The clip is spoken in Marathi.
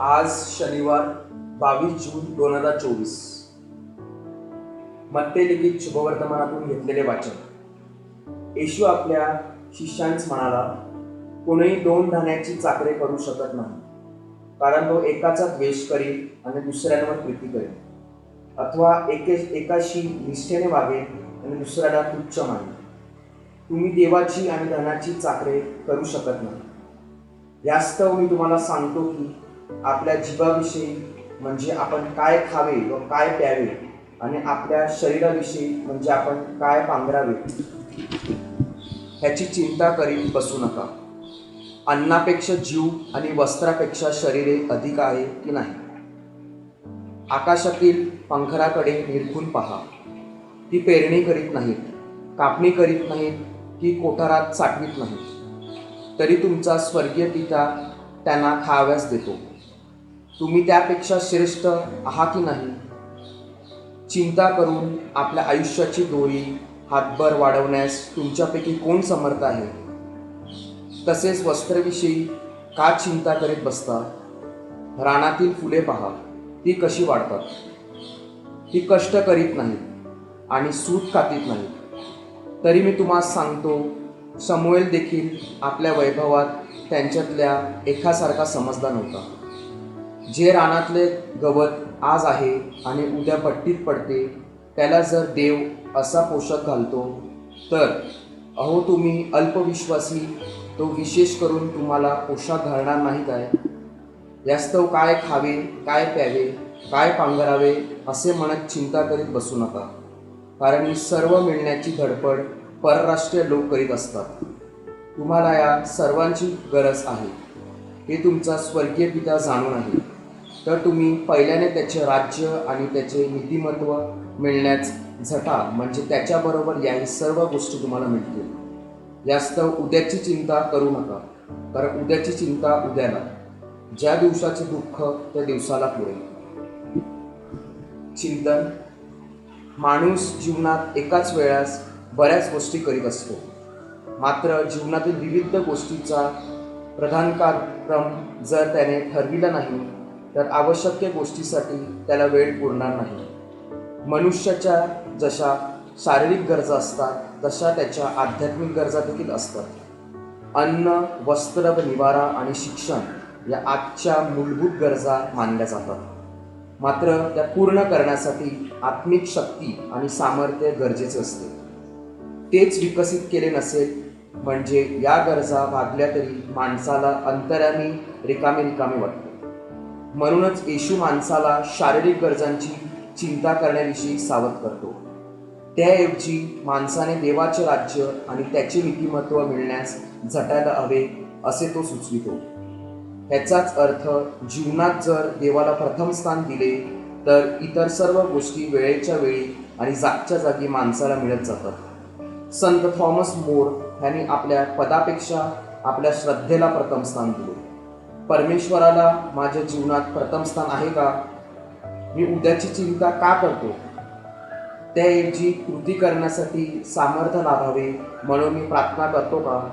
आज शनिवार बावीस जून दोन हजार चोवीस. मत्ते लिखित शुभवर्तमानातून घेतलेले वाचन. येशू आपल्या शिष्यांस म्हणाला कोणीही दोन धान्याची चाकरे करू शकत नाही. कारण तो एकाचा द्वेष करील आणि दुसऱ्यांवर प्रीती करेल अथवा एके एकाशी निष्ठेने वागेल आणि दुसऱ्याला तुच्छ मानेल तुम्ही देवाची आणि धनाची चाकरे करू शकत नाही. यास्तव मी तुम्हाला सांगतो की आपल्या जीवाविषयी म्हणजे आपण काय खावे व काय प्यावे आणि आपल्या शरीराविषयी म्हणजे आपण काय पांघरावे ह्याची चिंता करीत बसू नका. अन्नापेक्षा जीव आणि वस्त्रापेक्षा शरीरे अधिक आहे की नाही? आकाशातील पंखराकडे निरखून पहा. ती पेरणी करीत नाहीत कापणी करीत नाहीत की कोठारात साठवीत नाहीत. तरी तुमचा स्वर्गीय पिता त्यांना खाव्यास देतो. तुम्ही त्यापेक्षा श्रेष्ठ आहात की नाही? चिंता करून आपल्या आयुष्याची दोरी हातभर वाढवण्यास तुमच्यापैकी कोण समर्थ आहे? तसेच वस्त्रविषयी का चिंता करीत बसता? रानातील फुले पहा ती कशी वाढतात? ती कष्ट करीत नाहीत आणि सूत कातीत नाहीत. तरी मी तुम्हाला सांगतो समूएल देखील आपल्या वैभवात त्यांच्यातल्या एकासारखा समजला नव्हता. जे रानातले गवत आज आहे आणि उद्या पट्टीत पडते त्याला जर देव असा पोषक घालतो तर अहो तुम्ही अल्पविश्वासी तो विशेष करून तुम्हाला पोशाख घालणार नाही काय? यास्तव काय खावे काय प्यावे काय पांघरावे असे म्हणत चिंता करीत बसू नका. कारण ही सर्व मिळण्याची धडपड परराष्ट्रीय लोक करीत असतात. तुम्हाला या सर्वांची गरज आहे. हे तुमचा स्वर्गीय पिता जाणून आहे. तर तुम्ही पहिल्याने त्याचे राज्य आणि त्याचे नीतिमत्व मिळण्यास झटा म्हणजे त्याच्याबरोबर याही सर्व गोष्टी तुम्हाला मिळतील. यास्तव उद्याची चिंता करू नका कारण उद्याची चिंता उद्याला ज्या दिवसाचे दुःख त्या दिवसाला पुरेल चिंतन माणूस जीवनात एकाच वेळास बऱ्याच गोष्टी करीत असतो. मात्र जीवनातील विविध गोष्टीचा प्रधान कार्यक्रम जर त्याने ठरविला नाही तर आवश्यक गोष्टीसाठी त्याला वेळ पुरणार नाही. मनुष्याच्या जशा शारीरिक गरजा असतात तशा त्याच्या आध्यात्मिक गरजा देखील असतात. अन्न वस्त्र व निवारा आणि शिक्षण या आजच्या मूलभूत गरजा मानल्या जातात. मात्र त्या पूर्ण करण्यासाठी आत्मिक शक्ती आणि सामर्थ्य गरजेचे असते. तेच विकसित केले नसेल म्हणजे या गरजा भागल्या तरी माणसाला अंतराने रिकामे रिकामे वाटते. म्हणूनच येशू माणसाला शारीरिक गरजांची चिंता करण्याविषयी सावध करतो. त्याऐवजी माणसाने देवाचे राज्य आणि त्याचे नीतिमत्व मिळण्यास झटायला हवे असे तो सुचवितो. ह्याचाच अर्थ जीवनात जर देवाला प्रथम स्थान दिले तर इतर सर्व गोष्टी वेळेच्या वेळी आणि जागच्या जागी माणसाला मिळत जातात. संत थॉमस मोर यांनी आपल्या पदापेक्षा आपल्या श्रद्धेला प्रथम स्थान दिले. परमेश्वराला माझ्या जीवनात प्रथम स्थान आहे का? मी उद्याची चिंता का करतो? त्याऐवजी कृती करण्यासाठी सामर्थ्य लाभावे म्हणून मी प्रार्थना करतो का?